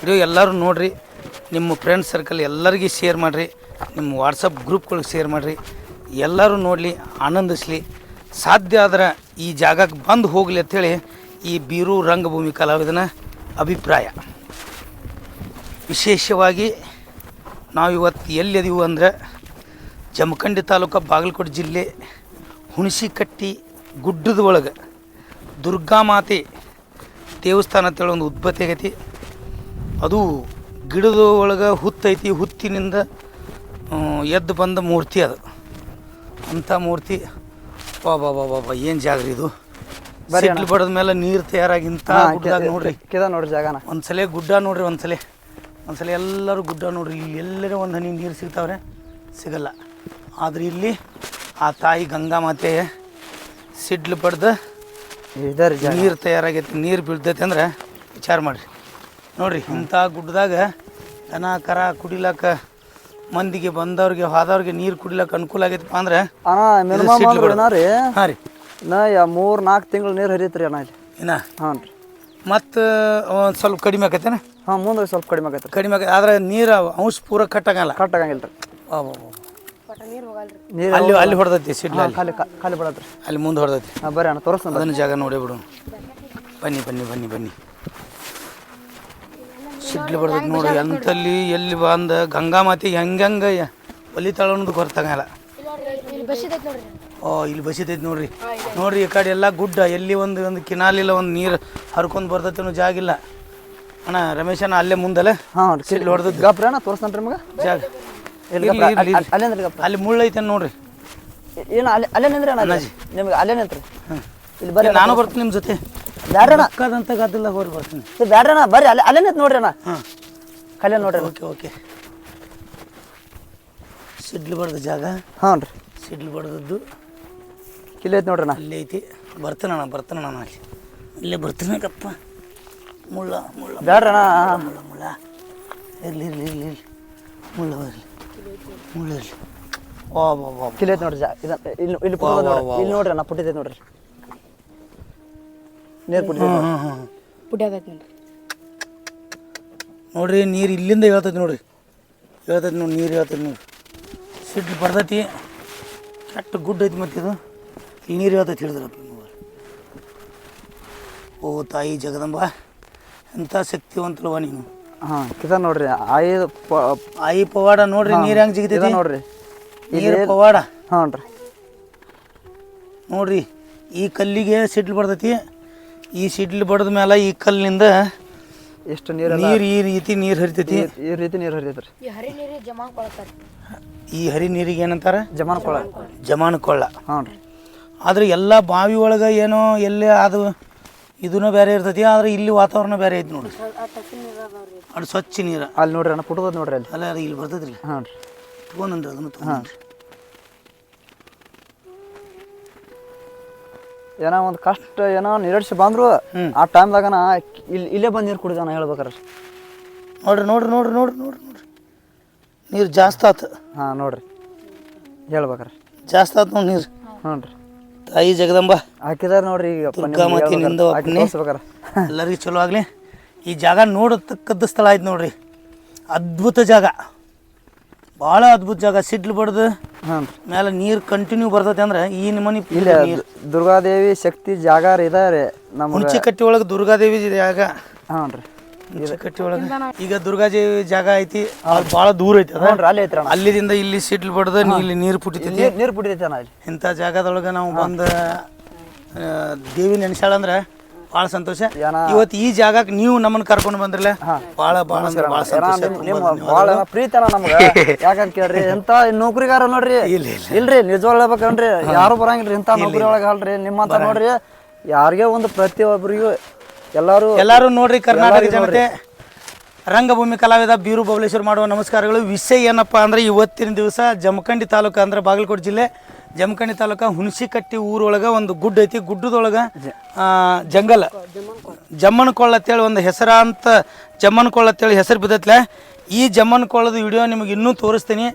ವಿಡಿಯೋ ಎಲ್ಲರೂ ನೋಡಿರಿ. ನಿಮ್ಮ ಫ್ರೆಂಡ್ಸ್ ಸರ್ಕಲ್ ಎಲ್ಲರಿಗೆ ಶೇರ್ ಮಾಡಿರಿ. ನಿಮ್ಮ ವಾಟ್ಸಪ್ ಗ್ರೂಪ್ಗಳಿಗೆ ಶೇರ್ ಮಾಡಿರಿ. ಎಲ್ಲರೂ ನೋಡಲಿ, ಆನಂದಿಸ್ಲಿ. ಸಾಧ್ಯ ಆದ್ರೆ ಈ ಜಾಗಕ್ಕೆ ಬಂದು ಹೋಗಲಿ ಅಂಥೇಳಿ ಈ ಬೀರು ರಂಗಭೂಮಿ ಕಲಾವಿದನ ಅಭಿಪ್ರಾಯ. ವಿಶೇಷವಾಗಿ ನಾವು ಇವತ್ತು ಅದೀವು ಅಂದ್ರೆ ಜಮಖಂಡಿ ತಾಲೂಕು ಬಾಗಲಕೋಟೆ ಜಿಲ್ಲೆ ಹುಣಸಿಕಟ್ಟಿ ಗುಡ್ಡದ ಒಳಗೆ. ದುರ್ಗಾಮಾತೆ ದೇವಸ್ಥಾನ ಅಂತೇಳಿ ಒಂದು ಉದ್ಭತ್ತಿ ಆಗೈತಿ. ಅದು ಗಿಡದ ಒಳಗೆ ಹುತ್ತೈತಿ ಹುತ್ತಿನಿಂದ ಎದ್ದು ಬಂದ ಮೂರ್ತಿ ಅದು. ಅಂಥ ಮೂರ್ತಿ. ಬಾ ಬಾ ಬಾ ಬಾ ಏನು ಜಾಗ ರೀ ಇದು ಸಿಡ್ಲು ಬಡದ ಮೇಲೆ ನೀರು ತಯಾರಾಗಿ ಇಂಥ ಗುಡ್ಡದಾಗ ನೋಡ್ರಿ. ಕಿದ ನೋಡ್ರಿ ಜಾಗನ. ಒಂದ್ಸಲ ಗುಡ್ಡ ನೋಡ್ರಿ ಒಂದ್ಸಲ. ಒಂದ್ಸಲ ಎಲ್ಲರೂ ಗುಡ್ಡ ನೋಡ್ರಿ. ಇಲ್ಲಿ ಎಲ್ಲರೂ ಒಂದು ಹನಿ ನೀರು ಸಿಗ್ತಾವ್ರೆ. ಸಿಗಲ್ಲ. ಆದ್ರೆ ಇಲ್ಲಿ ಆ ತಾಯಿ ಗಂಗಾ ಮಾತೆ ಸಿಡ್ಲು ಬಡ್ದು ಜಾಗ ನೀರು ತಯಾರಾಗೈತಿ ನೀರು ಬೀಳ್ತೈತೆ ಅಂದ್ರೆ ವಿಚಾರ ಮಾಡಿರಿ. ನೋಡಿರಿ ಇಂಥ ಗುಡ್ಡದಾಗ ದನ ಕರ ಕುಡಿಲಾಕ ಮಂದಿಗೆ ಬಂದವ್ರಿಗೆ ಹೋದವ್ರಿಗೆ ನೀರು ಕುಡಿಲಾಕ ಅನುಕೂಲ ಆಗೈತಪ್ಪ ಅಂದ್ರೆ ಹಾಂ ರೀ. ನಾ ಯಾ ಮೂರು ನಾಲ್ಕು ತಿಂಗಳು ನೀರು ಹರಿಯತ್ರಿ ಅಣ್ಣ ಇಲ್ಲಿ. ಇನ್ನ? ಹಾಂ ರೀ. ಮತ್ತು ಒಂದು ಸ್ವಲ್ಪ ಕಡಿಮೆ ಆಕೈತೆ ಹಾಂ ಮುಂದೆ ಸ್ವಲ್ಪ ಕಡಿಮೆ ಆಗೈತೆ. ಕಡಿಮೆ ಆಕೈತೆ ಆದ್ರೆ ನೀರು ಅಂಶ ಪೂರ ಕಟ್ಟಾಗಲ್ಲ ಕಟ್ಟಾಗಂಗಿಲ್ಲ ರೀ. ನೀರು ಅಲ್ಲಿ ಅಲ್ಲಿ ಹೊಡೆದೈತಿ ಸಿಡ್ಲ ಅಲ್ಲಿ. ಖಾಲಿ ಖಾಲಿ ಬಿಡತ್ರಿ. ಅಲ್ಲಿ ಮುಂದೆ ಹೊಡೆದೈತಿ. ಹಾಂ ಬರ್ರಿ ಅಣ್ಣ ತೋರಿಸ್ತಾನೆ ಅದನ್ನ ಜಾಗ ನೋಡಿ ಬಿಡು. ಬನ್ನಿ ಬನ್ನಿ ಬನ್ನಿ ಬನ್ನಿ. ಸಿಡ್ಲು ಬಿಡ್ದೈತಿ ನೋಡಿ ಎಂತಲ್ಲಿ ಎಲ್ಲಿ ಬಂದ ಗಂಗಾ ಮಾತಿ ಹೆಂಗಂಗ ಒಲಿತಾಳ ಅನ್ನೋದು ಗೊತ್ತಾಗಲ್ಲ ಓ ಇಲ್ಲಿ ಬಸಿತೈತಿ ನೋಡ್ರಿ. ನೋಡ್ರಿ ಈ ಕಡೆ ಎಲ್ಲ ಗುಡ್ಡ ಎಲ್ಲಿ ಒಂದು ಒಂದು ಕಿನಾಲ್ ಇಲ್ಲ ಒಂದು ನೀರು ಹರ್ಕೊಂಡು ಬರ್ತೈತಿ ಅನ್ನೋ ಜಾಗ ಇಲ್ಲ. ಅಣ್ಣ ರಮೇಶಣ್ಣ ಅಲ್ಲೇ ಮುಂದಲ್ಲೇ ಹಾಂ ಸಿಡ್ಲು ಹೊಡೆದದ್ದು. ಗಾಪ್ರಣ್ಣ ಅಣ್ಣ ತೋರಿಸ್ತಾನೆ ಮಗ ಜಾಗ. ಇಲ್ಲಿ. ಅಲ್ಲೇ ನಿಂತ್ರಿ ಅಲ್ಲಿ ಮುಳ್ಳು ಐತೆ ನೋಡ್ರಿ. ಏನು ಅಲ್ಲೇ ಅಲ್ಲೇ ನಿಂದ್ರೆ ಅಣ್ಣ ಅಲ್ಲಿ. ನಿಮ್ಗೆ ಅಲ್ಲೇ ನಿಂತ್ರಿ. ಇಲ್ಲಿ ಬರ್ರಿ ನಾನು ಬರ್ತೀನಿ ನಿಮ್ಮ ಜೊತೆ. ಬ್ಯಾಡ್ರಣ ಅಣ್ಣ ಅಕ್ಕದಂತ ಗದ್ದಲ ಹೋಗಿ ಬರ್ತೀನಿ. ಇದು ಬ್ಯಾಡ್ರಿ ಅಣ್ಣ ಬರ್ರಿ ಅಲ್ಲೇ ಅಲ್ಲೇ ನಿಂತ್ ನೋಡ್ರಿ ಅಣ್ಣ. ಹಾಂ. ಕಲ್ಯಾಣ ನೋಡ್ರಿ ಓಕೆ ಓಕೆ. ಸಿಡ್ಲು ಬಡ್ದ ಜಾಗ. ಹಾಂ ರೀ ಸಿಡ್ಲು ಬಡ್ದದ್ದು. ಇಲ್ಲೇ ಐತಿ ನೋಡ್ರಿ ಅಣ್ಣ. ಅಲ್ಲೇ ಐತಿ. ಬರ್ತಾನಣ್ಣ ಬರ್ತಾನಣ್ಣ ನಾನು ಅಲ್ಲಿ. ಇಲ್ಲೇ ಬರ್ತೀನಕ್ಕಪ್ಪ ಮುಳ್ಳ ಮುಳ್ಳ ಬ್ಯಾಡ್ರಿ ಅಣ್ಣ ಮುಳ್ಳ ಮುಳ್ಳ ಇರಲಿ ಇರ್ಲಿ ಇರ್ಲಿ ಇರ್ಲಿ. ಮುಳ್ಳ ಇರಲಿ ವಾ ನೋಡ್ರಿ ಇಲ್ಲಿ ಇಲ್ಲಿ ಇಲ್ಲಿ ನೋಡ್ರಿ ಅಣ್ಣ ಪುಟ್ಟಿದೆ ನೋಡ್ರಿ. ನೀರು ಪುಟ್ಟಿದೆ ಹಾಂ ಹಾಂ ಹಾಂ. ಪುಡ್ಯಾಗೈತೆ ನೋಡ್ರಿ. ನೋಡ್ರಿ ನೀರು ಇಲ್ಲಿಂದ ಹೇಳ್ತೈತಿ ನೋಡ್ರಿ. ಹೇಳ್ತೈತಿ ನೋಡಿ ನೀರು ಹೇಳ್ತೈತಿ ನೋಡ್ರಿ ಸಿಡ್ಲು ಬರ್ತೈತಿ. ಕೆಟ್ಟ ಗುಡ್ ಐತಿ ಮತ್ತೆ ಇದು. ಈ ನೀರು ಹೇಳ್ತೈತಿ ಹೇಳಿದ್ರಪ್ಪ ನೀವು ಓ ತಾಯಿ ಜಗದಂಬ ಎಂಥ ಶಕ್ತಿವಂತಲ್ವ ನೀನು. ಹಾಂ ಕಿದ ನೋಡ್ರಿ ಆಯಿ ಪವಾಡ ನೋಡ್ರಿ ನೀರು ಹೆಂಗೆ ಜಿಗಿತೈತಿ ನೋಡ್ರಿ ನೀರು ಪವಾಡ ಹ್ಞೂ ರೀ ನೋಡ್ರಿ ಈ ಕಲ್ಲಿಗೆ ಸಿಡ್ಲು ಬರ್ತೈತಿ ಈ ಸಿಡ್ಲು ಬಡದ ಮೇಲೆ ಈ ಕಲ್ಲಿನಿಂದ ಎಷ್ಟು ನೀರು ನೀರು ಈ ರೀತಿ ನೀರು ಹರಿತೈತಿ ಈ ರೀತಿ ನೀರು ಹರಿತೈತ್ರಿ ಈ ಹರಿ ನೀರಿಗೆ ಈ ಹರಿ ನೀರಿಗೆ ಏನಂತಾರ ಜಮಾನ ಕೊಳ ಜಮಾನು ಕೊಳ್ಳ ಹ್ಞೂ ರೀ ಆದ್ರೆ ಎಲ್ಲ ಬಾವಿ ಒಳಗೆ ಏನೋ ಎಲ್ಲೇ ಅದು ಇದೂ ಬೇರೆ ಇರ್ತೈತಿ ಆದ್ರೆ ಇಲ್ಲಿ ವಾತಾವರಣ ಬೇರೆ ಐತಿ ನೋಡ್ರಿ ಅದು ಸ್ವಚ್ಛ ನೀರು. ಅಲ್ಲಿ ನೋಡ್ರಿ ಅಣ್ಣ ಪುಟ್ಟದ ನೋಡ್ರಿ ಅಲ್ಲಿ. ಅಲ್ಲ ಅದು ಇಲ್ಲಿ ಬರ್ತದ್ರಿ. ಹಾಂ ರೀ. ತಗೊಂಡ್ರಿ ಅದನ್ನು ತಗೊಂಡ್ರಿ ಏನೋ ಒಂದು ಕಷ್ಟ ಏನೋ ನಿರೀಕ್ಷೆ ಬಂದ್ರು ಆ ಟೈಮ್ದಾಗನ ಇಲ್ಲಿ ಇಲ್ಲೇ ಬಂದು ನೀರು ಕುಡಿದಾನ ಹೇಳ್ಬೇಕಾರ. ನೋಡ್ರಿ ನೋಡ್ರಿ ನೋಡ್ರಿ ನೋಡ್ರಿ ನೋಡ್ರಿ ನೋಡ್ರಿ. ನೀರು ಜಾಸ್ತಿ ಆತು. ಹಾಂ ನೋಡ್ರಿ. ಹೇಳ್ಬೇಕಾರ. ಜಾಸ್ತಿ ಆತು ನೋಡಿ ನೀರು. ಹ್ಞೂ ರೀ. ತಾಯಿ ಜಗದಂಬ. ಹಾಕಿದಾರೆ ನೋಡ್ರಿ ಈಗ ನಿಂದು ದುರ್ಗಾಮಾತೆ. ಹಾಕಿ ಎಲ್ಲರಿಗೂ ಚಲೋ ಆಗಲಿ. ಈ ಜಾಗ ನೋಡತಕ್ಕದ್ದು ಸ್ಥಳ ಆಯ್ತು ನೋಡ್ರಿ. ಅದ್ಭುತ ಜಾಗ. ಭಾಳ ಅದ್ಭುತ ಜಾಗ. ಸಿಡ್ಲು ಬಡ್ದು ಮೇಲೆ ನೀರು ಕಂಟಿನ್ಯೂ ಬರ್ತೈತೆ ಅಂದ್ರೆ ಈ ನಿಮ್ಮನಿ ಇಲ್ಲಿ ದುರ್ಗಾದೇವಿ ಶಕ್ತಿ ಜಾಗ ಇದಾರೆ ನಮ್ಗೆ. ಹುಣಚಿಕಟ್ಟಿ ಒಳಗೆ ದುರ್ಗಾದೇವಿ ಜಾಗ. ಹಾಂ ರೀ. ಹುಣಚಿಕಟ್ಟಿ ಒಳಗೆ. ಈಗ ದುರ್ಗಾದೇವಿ ಜಾಗ ಐತಿ. ಅಲ್ಲಿ ಭಾಳ ದೂರ ಐತಿ ಅಲ್ಲಿ ಅಲ್ಲಿದಿಂದ ಇಲ್ಲಿ ಸಿಡ್ಲು ಬಡ್ದು ಇಲ್ಲಿ ನೀರು ಪುಟಿತೈತಿ. ನೀರು ಇಲ್ಲಿ. ಇಂಥ ಜಾಗದೊಳಗೆ ನಾವು ಬಂದು ದೇವಿ ನೆನೆಸಾಳ ಅಂದ್ರೆ ಭಾಳ ಸಂತೋಷ. ಇವತ್ತು ಈ ಜಾಗಕ್ಕೆ ನೀವು ನಮ್ಮನ್ನ ಕರ್ಕೊಂಡು ಬಂದ್ರಲ್ಲ ಬಹಳ ಬಹಳ ಅಂದ್ರೆ ಬಹಳ ಸಂತೋಷ ನಿಮ್- ತುಂಬ ನಿಮ್ಮ ಧನ್ಯವಾದಗಳು. ಭಾಳ ಪ್ರೀತಿ ಅಣ್ಣ ನಮ್ಗೆ. ಯಾಕಂತ ಕೇಳ್ರಿ ಎಂತ ನೌಕರಿಗಾರ ನೋಡ್ರಿ. ಇಲ್ಲ, ಇಲ್ಲ. ಇಲ್ರಿ ನಿಜವಾಗ್ ಹೇಳ್ಬೇಕನ್ರಿ? ಯಾರು ಬರಂಗಿಲ್ರಿ ಇಂತ ನೌಕರಿ ಒಳಗೆ ಅಲ್ರಿ ನಿಮ್ಮಂತ ನೋಡ್ರಿ ಯಾರಿಗೆ ಒಂದು ಪ್ರತಿಯೊಬ್ಬರಿಗೂ ಎಲ್ಲಾರು ಎಲ್ಲರೂ ನೋಡ್ರಿ ಕರ್ನಾಟಕ ಜನತೆ. ರಂಗಭೂಮಿ ಕಲಾವಿದ ಬೀರು ಬಬಲೇಶ್ವರ್ ಮಾಡುವ ನಮಸ್ಕಾರಗಳು. ವಿಷಯ ಏನಪ್ಪಾ ಅಂದ್ರೆ ಇವತ್ತಿನ ದಿವಸ ಜಮಖಂಡಿ ತಾಲೂಕು ಅಂದ್ರೆ ಬಾಗಲಕೋಟೆ ಜಿಲ್ಲೆ. ಜಮಖಂಡಿ ತಾಲೂಕು ಹುಣಸಿಕಟ್ಟಿ ಊರೊಳಗೆ ಒಂದು ಗುಡ್ಡ ಐತಿ. ಗುಡ್ಡದೊಳಗೆ ಜಂಗಲ. ಜಮ್ಮನಕೊಳ್ಳ ಅಂತೇಳಿ ಒಂದು ಹೆಸರಾಂತ ಜಮ್ಮನಕೊಳ್ಳ ಅಂತೇಳಿ ಹೆಸರು ಬಿದ್ದತ್ಲೆ. ಈ ಜಮ್ಮನಕೊಳ್ಳದ ವಿಡಿಯೋ ನಿಮಗೆ ಇನ್ನೂ ತೋರಿಸ್ತೀನಿ.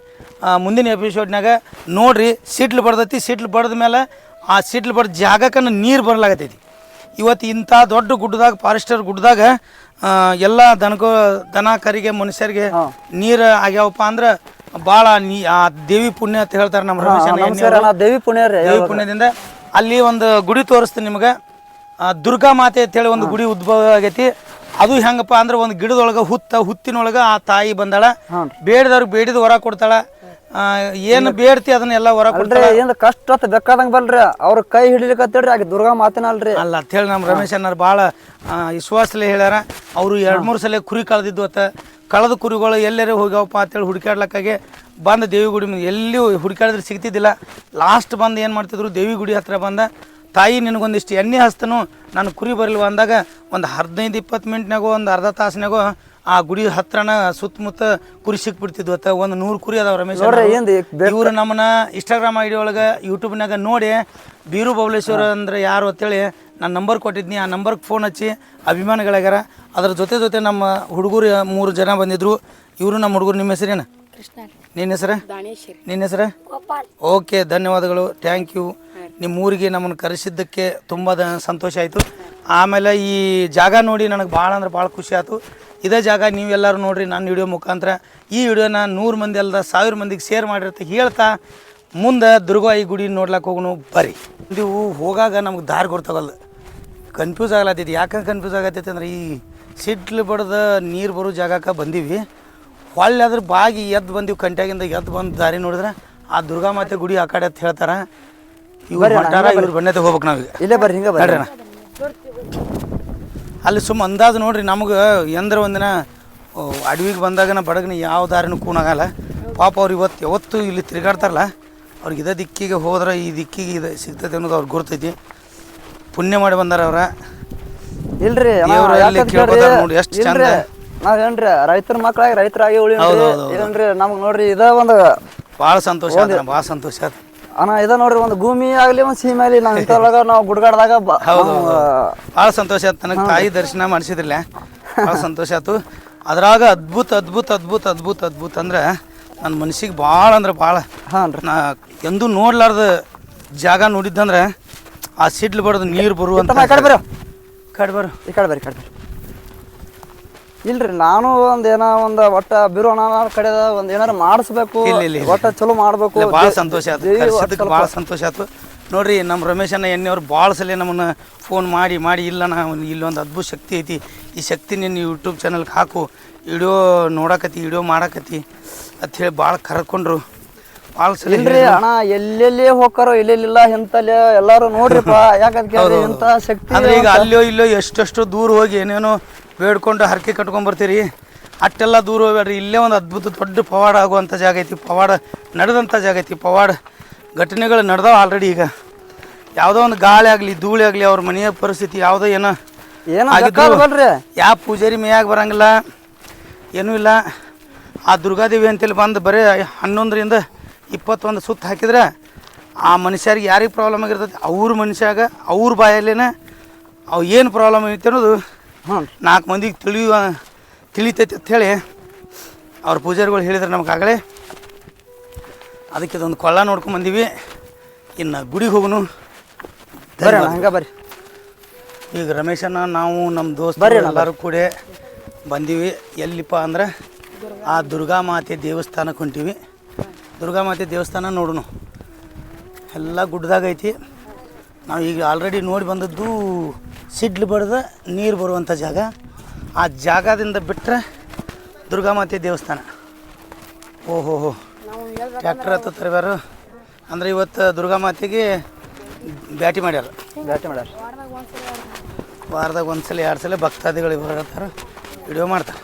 ಆ, ಮುಂದಿನ ಎಪಿಸೋಡ್ನಾಗ ನೋಡ್ರಿ ಸಿಡ್ಲು ಬಡ್ದೈತಿ ಸಿಡ್ಲು ಬಡ್ದ ಮೇಲೆ ಆ ಸಿಡ್ಲು ಬಡ್ದ ಜಾಗಕ್ಕೆ ನೀರು ಬರ್ಲಾಗತೈತಿ. ಇವತ್ತು ಇಂಥ ದೊಡ್ಡ ಗುಡ್ಡದಾಗ ಫಾರೆಸ್ಟರ್ ಗುಡ್ಡದಾಗ ಎಲ್ಲ ದನಗೋ ದನ ಕರಿಗೆ ಮನುಷ್ಯರಿಗೆ ನೀರು ಆಗ್ಯಾವಪ್ಪ ಅಂದ್ರೆ ಭಾಳ ನೀ ಆ ದೇವಿ ಪುಣ್ಯ ಅಂತ ಹೇಳ್ತಾರೆ ನಮ್ಮ ರಮೇಶ್ ಅಣ್ಣ ನಮಸ್ಕಾರ ಅಣ್ಣ ದೇವಿ ಪುಣ್ಯ ರೀ ದೇವಿ ಪುಣ್ಯದಿಂದ ಅಲ್ಲಿ ಒಂದು ಗುಡಿ ತೋರಿಸ್ತೀನಿ ನಿಮಗೆ. ಆ, ದುರ್ಗಾ ಮಾತೆ ಅಂತೇಳಿ ಒಂದು ಗುಡಿ ಉದ್ಭವ ಆಗೈತಿ. ಅದು ಹೆಂಗಪ್ಪ ಅಂದ್ರೆ ಒಂದು ಗಿಡದೊಳಗೆ ಹುತ್ತ ಹುತ್ತಿನೊಳಗೆ ಆ ತಾಯಿ ಬಂದಾಳ. ಬೇಡದವ್ರಿಗೆ ಬೇಡಿದ ಹೊರ ಕೊಡ್ತಾಳ. ಆ, ಏನು ಬೇಡ್ತಿ ಅದನ್ನೆಲ್ಲ ವರ ಕೊಡ್ತಾಳ. ಅಂದ್ರೆ ಏನ್ ಕಷ್ಟ ಬೇಕಾದಂಗ ಬಲ್ರಿ ಅವ್ರ ಕೈ ಹಿಡಿಲಿಕತ್ತೇಳ್ರಿ ಆಗ ದುರ್ಗಾ ಮಾತಿನಲ್ರಿ ಅಲ್ಲ ಅಂತ ಹೇಳಿ ನಮ್ಮ ರಮೇಶ್ ಅನ್ನ ಭಾಳ ವಿಶ್ವಾಸಲೆ ಹೇಳ್ಯಾರ. ಅವರು ಎರಡು ಮೂರು ಸಲ ಕುರಿ ಕಳೆದಿದ್ದು ಅತ್ತ. ಕಳೆದ ಕುರಿಗಳು ಎಲ್ಲರೇ ಹೋಗ್ಯಾವಪ್ಪ ಅಂತೇಳಿ ಹುಡುಕಾಡ್ಲಕ್ಕಾಗೆ ಬಂದ ದೇವಿ ಗುಡಿ ಮುಂದೆ ಎಲ್ಲಿ ಹುಡುಕಾಡಿದ್ರೆ ಸಿಗ್ತಿದ್ದಿಲ್ಲ. ಲಾಸ್ಟ್ ಬಂದು ಏನು ಮಾಡ್ತಿದ್ರು ದೇವಿ ಗುಡಿ ಹತ್ರ ಬಂದ ತಾಯಿ ನಿನಗೊಂದಿಷ್ಟು ಎಣ್ಣೆ ಹಸ್ತನು ನಾನು ಕುರಿ ಬರಲಿಲ್ಲ ಅಂದಾಗ ಒಂದು ಹದಿನೈದು ಇಪ್ಪತ್ತು ಮಿನಿಟ್ನಾಗೋ ಒಂದು ಅರ್ಧ ತಾಸಿನಾಗೋ ಆ ಗುಡಿ ಹತ್ರನ ಸುತ್ತಮುತ್ತ ಕುರಿ ಸಿಕ್ಬಿಡ್ತಿದ್ವು ಅತ್ತ. ಒಂದು ನೂರು ಕುರಿ ಅದಾವ ರಮೇಶ್ ಇವ್ರು ನಮ್ಮನ್ನ ಇನ್ಸ್ಟಾಗ್ರಾಮ್ ಐಡಿ ಒಳಗೆ ಯೂಟ್ಯೂಬ್ನಾಗ ನೋಡಿ ಬೀರು ಬಬಲೇಶ್ವರ ಅಂದ್ರೆ ಯಾರು ಅಂತೇಳಿ ನಾನು ನಂಬರ್ ಕೊಟ್ಟಿದ್ನಿ ಆ ನಂಬರ್ಗೆ ಫೋನ್ ಹಚ್ಚಿ ಅಭಿಮಾನಿಗಳಾಗ್ಯಾರ ಅದ್ರ ಜೊತೆ ಜೊತೆ ನಮ್ಮ ಹುಡುಗರು ಮೂರು ಜನ ಬಂದಿದ್ರು. ಇವರು ನಮ್ಮ ಹುಡುಗರು ನಿಮ್ಮ ಹೆಸರೇನು ನಿನ್ನ ಹೆಸರ? ನಿನ್ನ ಹೆಸರ? ಓಕೆ ಧನ್ಯವಾದಗಳು. ಥ್ಯಾಂಕ್ ಯು ನಿಮ್ಮ ಊರಿಗೆ ನಮ್ಮನ್ನು ಕರೆಸಿದ್ದಕ್ಕೆ ತುಂಬ ಸಂತೋಷ ಆಯಿತು. ಆಮೇಲೆ ಈ ಜಾಗ ನೋಡಿ ನನಗೆ ಭಾಳ ಅಂದ್ರೆ ಭಾಳ ಖುಷಿ ಆಯಿತು. ಇದೇ ಜಾಗ ನೀವೆಲ್ಲರೂ ನೋಡಿರಿ ನನ್ನ ವಿಡಿಯೋ ಮುಖಾಂತರ. ಈ ವಿಡಿಯೋನ ನೂರು ಮಂದಿ ಅಲ್ಲದ ಸಾವಿರ ಮಂದಿಗೆ ಶೇರ್ ಮಾಡಿರ್ತೀವಿ ಹೇಳ್ತಾ ಮುಂದೆ ದುರ್ಗಾಯಿ ಗುಡಿ ನೋಡ್ಲಕ್ಕೆ ಹೋಗೋಣ ಬರ್ರಿ. ನೀವು ಹೋಗಾಗ ನಮ್ಗೆ ದಾರಿ ಗೊತ್ತಾಗಲ್ಲ ಕನ್ಫ್ಯೂಸ್ ಆಗ್ಲತ್ತೈತಿ ಯಾಕೆ ಕನ್ಫ್ಯೂಸ್ ಆಗತ್ತೈತಿ ಅಂದ್ರೆ ಈ ಸಿಡ್ಲು ಬಡ್ದ ನೀರು ಬರೋ ಜಾಗಕ್ಕೆ ಬಂದೀವಿ. ಹೊಳ್ಳಿ ಅದ್ರ ಬಾಗಿ ಎದ್ದು ಬಂದೀವಿ ಕಂಟ್ಯಾಗಿಂದ ಎದ್ದು ಬಂದು ದಾರಿ ನೋಡಿದ್ರೆ ಆ ದುರ್ಗಾ ಮಾತೆ ಗುಡಿ ಆ ಕಡೆ ಅಂತ ಹೇಳ್ತಾರೆ. ಇವ್ರು ಹೊಂಟಾರ ಇವ್ರು ಬಣ್ಣತೆ ಹೋಗ್ಬೇಕು ನಾವು ಇಲ್ಲೇ ಬರ್ರಿ ಹಿಂಗೆ ಬರ್ರಿ. ಅಲ್ಲಿ ಸುಮ್ಮ ಅಂದಾಜು ನೋಡ್ರಿ ನಮಗೆ ಎಂದ್ರ ಒಂದಿನ ಅಡವಿಗೆ ಬಂದಾಗನ ಬಡಗನ ಯಾವ ದಾರಿನೂ ಕೂನಾಗಲ್ಲ ಪಾಪ ಅವ್ರು ಇವತ್ತು ಯಾವತ್ತು ಇಲ್ಲಿ ತಿರುಗಾಡ್ತಾರಲ್ಲ ಅವ್ರಿಗೆ ಇದೇ ದಿಕ್ಕಿಗೆ ಹೋದ್ರೆ ಈ ದಿಕ್ಕಿಗೆ ಇದು ಸಿಗ್ತೈತೆ ಅನ್ನೋದು ಅವ್ರಿಗೆ ಗುರ್ತೈತಿ. ಪುಣ್ಯ ಮಾಡಿ ಬಂದಾರ ಅವ್ರ. ಇಲ್ರಿ ದೇವ್ರು ಕೇಳ್ಕೊತಾರ ಎಷ್ಟ್ ಚಂದ. ನಾವೇನ್ರಿ ರೈತರ ಮಕ್ಕಳಾಗಿ ರೈತರಾಗಿ ಉಳಿ ಹೌದು. ಇದೇನ್ರಿ ನಮ್ಗೆ ನೋಡ್ರಿ ಇದ ಒಂದು ಭಾಳ ಸಂತೋಷ ಆಯ್ತು ಭಾಳ ಸಂತೋಷ ಅಣ್ಣ ಇದ ನೋಡ್ರಿ ಒಂದು ಭೂಮಿ ಆಗ್ಲಿ ಒಂದು ಸೀಮೆ ಆಗ್ಲಿ ನಾವು ಇಂಥವ್ರಾಗ ನಾವು ಗುಡ್ಗಾಡ್ದಾಗ ಬ- ಹೌದು ನಾವು, ಭಾಳ ಸಂತೋಷ ಆಯ್ತು ನನಗೆ ತಾಯಿ ದರ್ಶನ ಮಾಡಿಸಿದ್ರಲ್ಲ ಭಾಳ ಸಂತೋಷ ಆಯ್ತು ಅದ್ರಾಗ ಅದ್ಭುತ ಅದ್ಭುತ ಅದ್ಭುತ ಅದ್ಭುತ ಅದ್ಭುತ ಅಂದ್ರೆ ನನ್ನ ಮನಸ್ಸಿಗೆ ಭಾಳ ಅಂದ್ರೆ ಭಾಳ. ನಾ ಎಂದೂ ನೋಡ್ಲಾರ್ದ ಜಾಗ ನೋಡಿದ್ದಂದ್ರೆ ಆ ಸಿಡ್ಲು ಬರೋದು ನೀರು ಬರುವಂತ ತಮ್ಮ ಈ ಕಡೆ ಬರ್ರಿ ಕಡೆ ಬರು. ಈ ಕಡೆ ಬರ್ರಿ ಈ ಕಡೆ ಬರ್ರಿ. ಇಲ್ರಿ ನಾನು ಒಂದ್ ಏನೋ ಒಂದ್ ಒಟ್ಟ ಬಿರೋಣ ಕಡೆ ಒಂದ್ ಏನಾರ ಮಾಡಿಸ್ಬೇಕು ಇಲ್ಲ, ಇಲ್ಲ, ಇಲ್ಲ. ಒಟ್ಟ ಚಲೋ ಮಾಡ್ಬೇಕು. ಭಾಳ ಸಂತೋಷ ಆಯ್ತು ದೇವಿ ಒಟ್ಟ್ ಕರ್ಸಿದ್ದಕ್ಕೆ ಭಾಳ ಸಂತೋಷ ಆಯ್ತು ನೋಡ್ರಿ ನಮ್ಮ ರಮೇಶ್ ಅಣ್ಣ ಎಣ್ಣೆಯವ್ರು ಭಾಳ ಸಲ ನಮ್ಮನ್ನು ಫೋನ್ ಮಾಡಿ ಮಾಡಿ ಇಲ್ಲ ನಾ ಇಲ್ಲೊಂದು ಅದ್ಭುತ ಶಕ್ತಿ ಐತಿ. ಈ ಶಕ್ತಿ ನಿನ್ನ ಯೂಟ್ಯೂಬ್ ಚಾನಲ್ಗೆ ಹಾಕು. ವಿಡಿಯೋ ನೋಡಕತ್ತಿ ವಿಡಿಯೋ ಮಾಡಕತ್ತಿ ಅಂತ ಹೇಳಿ ಭಾಳ ಕರ್ಕೊಂಡ್ರು. ಭಾಳ ಸಲ ಇಲ್ರಿ ಅಣ್ಣ ಎಲ್ಲೆಲ್ಲಿ ಹೋಗ್ತಾರೋ ಎಲ್ಲೆಲ್ಲಿಲ್ಲ ಎಂತಲ್ಲಿ ಎಲ್ಲಾರು ನೋಡ್ರಿಪ್ಪ ಯಾಕಂತ ಇಂತ ಶಕ್ತಿ ಅಂದ್ರೆ ಈಗ ಅಲ್ಲೋ ಇಲ್ಲೋ ಎಷ್ಟೆಷ್ಟು ದೂರ ಹೋಗಿ ಏನೇನೋ ಬೇಡ್ಕೊಂಡು ಹರಕೆ ಕಟ್ಕೊಂಡ್ ಬರ್ತೀರಿ? ಅಟ್ಟೆಲ್ಲ ದೂರ ಹೋಗ್ಬೇಡ್ರಿ. ಇಲ್ಲೇ ಒಂದು ಅದ್ಭುತ ದೊಡ್ಡ ಪವಾಡ ಆಗುವಂಥ ಜಾಗ ಐತಿ. ಪವಾಡ ನಡೆದಂಥ ಜಾಗ ಐತಿ. ಪವಾಡ ಘಟನೆಗಳು ನಡೆದಾವ ಆಲ್ರೆಡಿ ಈಗ. ಯಾವುದೋ ಒಂದು ಗಾಳಿ ಆಗಲಿ ಧೂಳಿ ಆಗಲಿ ಅವ್ರ ಮನೆಯ ಪರಿಸ್ಥಿತಿ ಯಾವುದೋ ಏನೋ ಏನೋ ಯಾವ ಪೂಜಾರಿ ಮೇಯಾಗ ಬರಂಗಿಲ್ಲ ಏನೂ ಇಲ್ಲ. ಆ ದುರ್ಗಾದೇವಿ ಅಂತೇಳಿ ಬಂದು ಬರೀ ಹನ್ನೊಂದರಿಂದ ಇಪ್ಪತ್ತೊಂದು ಸುತ್ತ ಹಾಕಿದ್ರೆ ಆ ಮನುಷ್ಯರಿಗೆ ಯಾರಿಗೆ ಪ್ರಾಬ್ಲಮ್ ಆಗಿರ್ತೈತಿ? ಅವ್ರ ಮನುಷ್ಯಾಗ ಅವ್ರ ಬಾಯಲ್ಲೇನೆ ಅವು ಏನು ಪ್ರಾಬ್ಲಮ್ ಐತೆ ಅನ್ನೋದು ಹ್ಞೂ. ನಾಲ್ಕು ಮಂದಿಗೆ ತಿಳಿಯುವ ತಿಳಿತೈತಿ ಅಂಥೇಳಿ ಅವ್ರ ಪೂಜಾರಿಗಳು ಹೇಳಿದ್ರೆ ನಮಗಾಗಲೇ ಆಗಲೇ. ಅದಕ್ಕೆ ಇದೊಂದು ಕೊಳ್ಳ ನೋಡ್ಕೊಂಬಂದೀವಿ ಇನ್ನು ಗುಡಿಗೆ ಹೋಗುನು. ಹಂಗ ಬರ್ರಿ. ಈಗ ರಮೇಶನ ನಾವು ನಮ್ಮ ದೋಸ್ತ ಎಲ್ಲರೂ ಕೂಡ ಬಂದೀವಿ. ಎಲ್ಲಿಪ್ಪ ಅಂದ್ರೆ ಆ ದುರ್ಗಾ ಮಾತೆ ದೇವಸ್ಥಾನಕ್ಕೆ ಹೊಂಟೀವಿ. ದುರ್ಗಾ ಮಾತೆ ದೇವಸ್ಥಾನ ನೋಡೋಣ ಎಲ್ಲ ಗುಡ್ಡದಾಗ ಐತಿ. ನಾವು ಈಗ ಆಲ್ರೆಡಿ ನೋಡಿ ಬಂದದ್ದು ಸಿಡ್ಲು ಬಡ್ದ ನೀರು ಬರುವಂಥ ಜಾಗ. ಆ ಜಾಗದಿಂದ ಬಿಟ್ಟರೆ ದುರ್ಗಾ ಮಾತೆ ದೇವಸ್ಥಾನ. ಓಹೋ ಹೋ ಟ್ಯಾಕ್ಟ್ರ್ ಹತ್ತು ತರಬಾರು ಅಂದ್ರೆ ಇವತ್ತು ದುರ್ಗಾ ಮಾತೆಗೆ ಬ್ಯಾಟಿ ಮಾಡ್ಯಾರ. ಬ್ಯಾಟಿ ಮಾಡ್ಯಾರ. ವಾರದಾಗ ಒಂದು ಸಲ ಎರಡು ಸಲ ಭಕ್ತಾದಿಗಳು ಹೊರಡ್ತಾರೆ ವಿಡಿಯೋ ಮಾಡ್ತಾರೆ.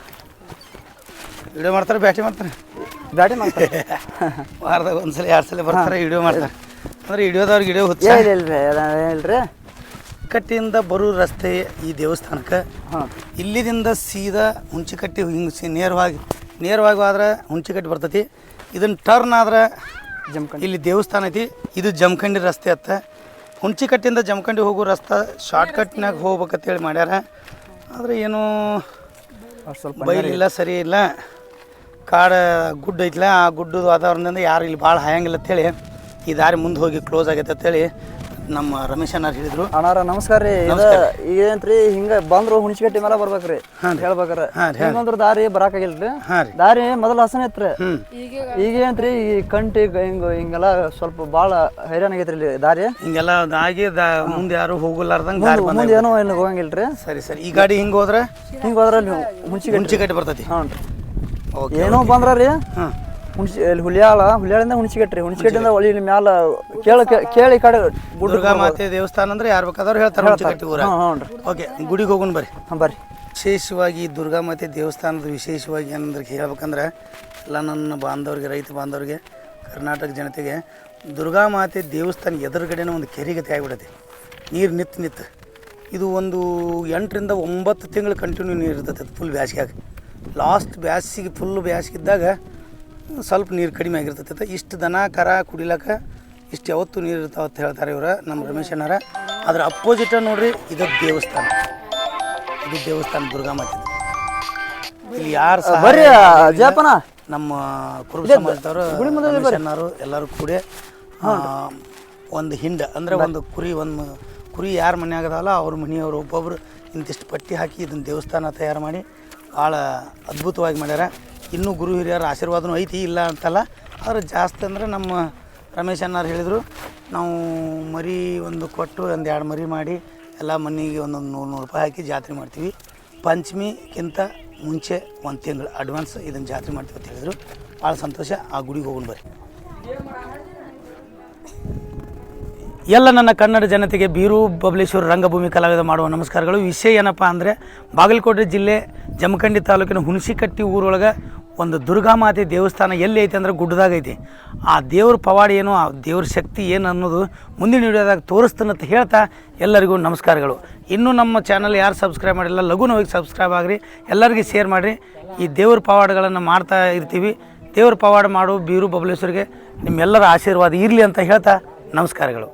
ವಿಡಿಯೋ ಮಾಡ್ತಾರೆ ಬ್ಯಾಟಿ ಮಾಡ್ತಾರೆ. ಬ್ಯಾಟಿ ಮಾಡ್ತಾರೆ ವಾರದಾಗ ಒಂದು ಸಲ ಎರಡು ಸಲ ಬರ್ತಾರೆ ವಿಡಿಯೋ ಮಾಡ್ತಾರೆ. ಅಂದ್ರೆ ವಿಡಿಯೋದವ್ರಿಗೆ ವಿಡಿಯೋ ಹುಚ್ಚ. ಇಲ್ಲ ಇಲ್ರಿ ಇಲ್ರಿ? ಕಟ್ಟಿಯಿಂದ ಬರೋ ರಸ್ತೆ ಈ ದೇವಸ್ಥಾನಕ್ಕೆ. ಇಲ್ಲಿದಿಂದ ಸೀದಾ ಹುಂಚಿಕಟ್ಟಿ ಹಿಂಗೆ ನೇರವಾಗಿ ನೇರವಾಗಿ ಹೋದ್ರೆ ಹುಂಚಿಕಟ್ಟಿ ಬರ್ತೈತಿ. ಇದನ್ನ ಟರ್ನ್ ಆದ್ರೆ ಜಮ್ಕಂಡಿ ಇಲ್ಲಿ ದೇವಸ್ಥಾನ ಐತಿ. ಇದು ಜಮಖಂಡಿ ರಸ್ತೆ ಅತ್ತ. ಹುಂಚಿಕಟ್ಟಿಂದ ಜಮಖಂಡಿ ಹೋಗೋ ರಸ್ತೆ ಶಾರ್ಟ್ಕಟ್ನಾಗ ಹೋಗ್ಬೇಕಂತೇಳಿ ಮಾಡ್ಯಾರ. ಆದ್ರೆ ಏನು ಸ್ವಲ್ಪ ಬೈಲಿಲ್ಲ ಸರಿ ಇಲ್ಲ. ಕಾಡ ಗುಡ್ಡ ಐತಿಲ್ಲ ಆ ಗುಡ್ಡದ ವಾತಾವರಣದಿಂದ ಯಾರು ಇಲ್ಲಿ ಭಾಳ ಹಾಯಂಗಿಲ್ಲ ಅಂತೇಳಿ ಈ ದಾರಿ ಮುಂದೆ ಹೋಗಿ ಕ್ಲೋಸ್ ಆಗೈತೆ ಅಂತೇಳಿ ನಮ್ಮ ರಮೇಶ್ ಅನ್ನಾರು ಹೇಳಿದ್ರು. ಅಣ್ಣಾರ ನಮಸ್ಕಾರ ರೀ. ಇದು ಏನ್ರಿ ಹಿಂಗ ಬಂದ್ರು ಹುಣಸಿಗಟ್ಟಿ ಮೇಲೆ ಬರ್ಬೇಕ್ರಿ. ಹೇಳ್ಬೇಕಾರ ರೀ. ಹಿಂಗಂದ್ರ ದಾರಿ ಬರಾಕಾಗಿಲ್ರಿ ಹಾಂ ರೀ. ದಾರಿ ಮೊದಲ ಹಸನ ಇತ್ರಿ ಈಗ ಏನ್ರಿ ಈ ಕಂಟಿ ಹಿಂಗ ಹಿಂಗೆಲ್ಲ ಸ್ವಲ್ಪ ಭಾಳ ಹೈರಾಣ ಆಗೈತ್ರಿ ಇಲ್ಲಿ ದಾರಿ. ಹಿಂಗೆಲ್ಲ ಆಗಿ ಮುಂದೆ ಯಾರು ಹೋಗಲಾರ್ದಂಗ ಮುಂದೆ ಏನೋ ಹೋಗಂಗಿಲ್ರಿ. ಸರಿ ಸರಿ. ಈ ಗಾಡಿ ಹಿಂಗ ಹೋದ್ರೆ? ಹಿಂಗ ಹೋದ್ರೆ ಹುಣಸಿಗಟ್ಟಿ ಹುಂಚಿಕಟ್ಟಿ ಬರ್ತೈತಿ. ಹ್ಞೂ ರೀ. ಏನೋ ಬಂದ್ರ ರೀ? ಹುಣಸಿ ಇಲ್ಲಿ ಹುಲಿಯಾಳ ಹುಲಿಯಾಳಿಂದ ಹುಣಸಿಗಟ್ರಿ. ಹುಣಸಿಗಟ್ಟಿಂದ ಒಳಿ ಇಲ್ಲಿ ಮ್ಯಾಲ ಕೇಳ ಕೇಳಿ ಈ ಕಡೆ ಗುಡ್ಡ ಮಾತೆ ದೇವಸ್ಥಾನ ಅಂದ್ರೆ ಯಾರು ಬೇಕಾದವ್ರು ಹೇಳ್ತಾರೆ ಊರ ಓಕೆ ಗುಡಿಗೆ ಹೋಗೋಣ ಬರ್ರಿ. ಹಾಂ ಬರ್ರಿ. ವಿಶೇಷವಾಗಿ ದುರ್ಗಾ ಮಾತೆ ದೇವಸ್ಥಾನದ ವಿಶೇಷವಾಗಿ ಏನಂದ್ರೆ ಹೇಳ್ಬೇಕಂದ್ರೆ ಎಲ್ಲ ನನ್ನ ಬಾಂಧವ್ರಿಗೆ ರೈತ ಬಾಂಧವ್ರಿಗೆ ಕರ್ನಾಟಕ ಜನತೆಗೆ ದುರ್ಗಾ ಮಾತೆ ದೇವಸ್ಥಾನ ಎದುರುಗಡೆನೇ ಒಂದು ಕೆರೆಗತೆ ಆಗಿಬಿಡುತ್ತೆ ನೀರು ನಿತ್ತು ನಿತ್ತು. ಇದು ಒಂದು ಎಂಟರಿಂದ ಒಂಬತ್ತು ತಿಂಗಳು ಕಂಟಿನ್ಯೂ ನೀರು ಇರ್ತೈತೆ ಫುಲ್ ಬ್ಯಾಸಿಗ್ಯಾಗ. ಲಾಸ್ಟ್ ಬ್ಯಾಸಿಗೆ ಫುಲ್ ಬ್ಯಾಸಿಗಿದ್ದಾಗ ಸ್ವಲ್ಪ ನೀರು ಕಡಿಮೆ ಆಗಿರ್ತೈತೆ. ಇಷ್ಟು ದನ ಕರ ಕುಡಿಲಕ್ಕ ಇಷ್ಟು ಯಾವತ್ತೂ ನೀರು ಇರ್ತಾವ ಅಂತ ಹೇಳ್ತಾರೆ ಇವ್ರು ನಮ್ಮ ರಮೇಶ್ ಅಣ್ಣಾರ. ಅದ್ರ ಅಪೋಸಿಟ ನೋಡ್ರಿ ಇದು ದೇವಸ್ಥಾನ. ಇದು ದೇವಸ್ಥಾನ ದುರ್ಗಾ ಮಾತೆ ಇಲ್ಲಿ ಯಾರು ಜಯಪ್ಪನ ನಮ್ಮ ಕುರುಬ ಸಮಾಜದವರು ರಮೇಶಣ್ಣರು ಎಲ್ಲರೂ ಕೂಡಿ ಒಂದು ಹಿಂಡ ಅಂದ್ರೆ ಒಂದು ಕುರಿ ಒಂದು ಕುರಿ ಯಾರ ಮನ್ಯಾಗ ಆಗದಲ್ಲ ಅವ್ರ ಮನೆಯವರು ಒಬ್ಬೊಬ್ರು ಇಂತಿಷ್ಟು ಪಟ್ಟಿ ಹಾಕಿ ಇದನ್ನ ದೇವಸ್ಥಾನ ತಯಾರು ಮಾಡಿ ಭಾಳ ಅದ್ಭುತವಾಗಿ ಮಾಡ್ಯಾರ. ಇನ್ನೂ ಗುರು ಹಿರಿಯರ ಆಶೀರ್ವಾದನೂ ಐತಿ, ಇಲ್ಲ ಅಂತಲ್ಲ. ಆದ್ರೆ ಜಾಸ್ತಿ ಅಂದ್ರೆ ನಮ್ಮ ರಮೇಶ್ ಅಣ್ಣಾರು ಹೇಳಿದರು, ನಾವು ಮರಿ ಒಂದು ಕೊಟ್ಟು ಒಂದು ಎರಡು ಮರಿ ಮಾಡಿ, ಎಲ್ಲ ಮನೆಗೆ ಒಂದೊಂದು ನೂರು ನೂರು ರೂಪಾಯಿ ಹಾಕಿ ಜಾತ್ರೆ ಮಾಡ್ತೀವಿ. ಪಂಚಮಿಗಿಂತ ಮುಂಚೆ ಒಂದು ತಿಂಗಳು ಅಡ್ವಾನ್ಸ್ ಇದನ್ನು ಜಾತ್ರೆ ಮಾಡ್ತೀವಿ ಅಂತ ಹೇಳಿದರು. ಭಾಳ ಸಂತೋಷ, ಆ ಗುಡಿಗೆ ಹೋಗೋಣ ಬರ್ರಿ. ಎಲ್ಲ ನನ್ನ ಕನ್ನಡ ಜನತೆಗೆ ಬೀರು, ಬಬಲೇಶ್ವರ ರಂಗಭೂಮಿ ಕಲಾವಿದ ಮಾಡುವ ನಮಸ್ಕಾರಗಳು. ವಿಷಯ ಏನಪ್ಪ ಅಂದರೆ, ಬಾಗಲಕೋಟೆ ಜಿಲ್ಲೆ ಜಮಖಂಡಿ ತಾಲೂಕಿನ ಹುಣಸಿಕಟ್ಟಿ ಊರೊಳಗೆ ಒಂದು ದುರ್ಗಾಮಾತೆ ದೇವಸ್ಥಾನ ಎಲ್ಲಿ ಐತೆ ಅಂದರೆ ಗುಡ್ಡದಾಗ ಐತಿ. ಆ ದೇವ್ರ ಪವಾಡ ಏನು, ಆ ದೇವ್ರ ಶಕ್ತಿ ಏನು ಅನ್ನೋದು ಮುಂದಿನ ವಿಡಿಯೋದಾಗ ತೋರಿಸ್ತಾನಂತ ಹೇಳ್ತಾ ಎಲ್ಲರಿಗೂ ನಮಸ್ಕಾರಗಳು. ಇನ್ನೂ ನಮ್ಮ ಚಾನಲ್ ಯಾರು ಸಬ್ಸ್ಕ್ರೈಬ್ ಮಾಡಿಲ್ಲ ಲಘುನ ಹೋಗಿ ಸಬ್ಸ್ಕ್ರೈಬ್ ಆಗಿರಿ, ಎಲ್ಲರಿಗೂ ಶೇರ್ ಮಾಡಿರಿ. ಈ ದೇವ್ರ ಪವಾಡಗಳನ್ನು ಮಾಡ್ತಾ ಇರ್ತೀವಿ. ದೇವ್ರ ಪವಾಡ ಮಾಡು, ಬೀರು, ಬಬಲೇಶ್ವರಿಗೆ ನಿಮ್ಮೆಲ್ಲರ ಆಶೀರ್ವಾದ ಇರಲಿ ಅಂತ ಹೇಳ್ತಾ ನಮಸ್ಕಾರಗಳು.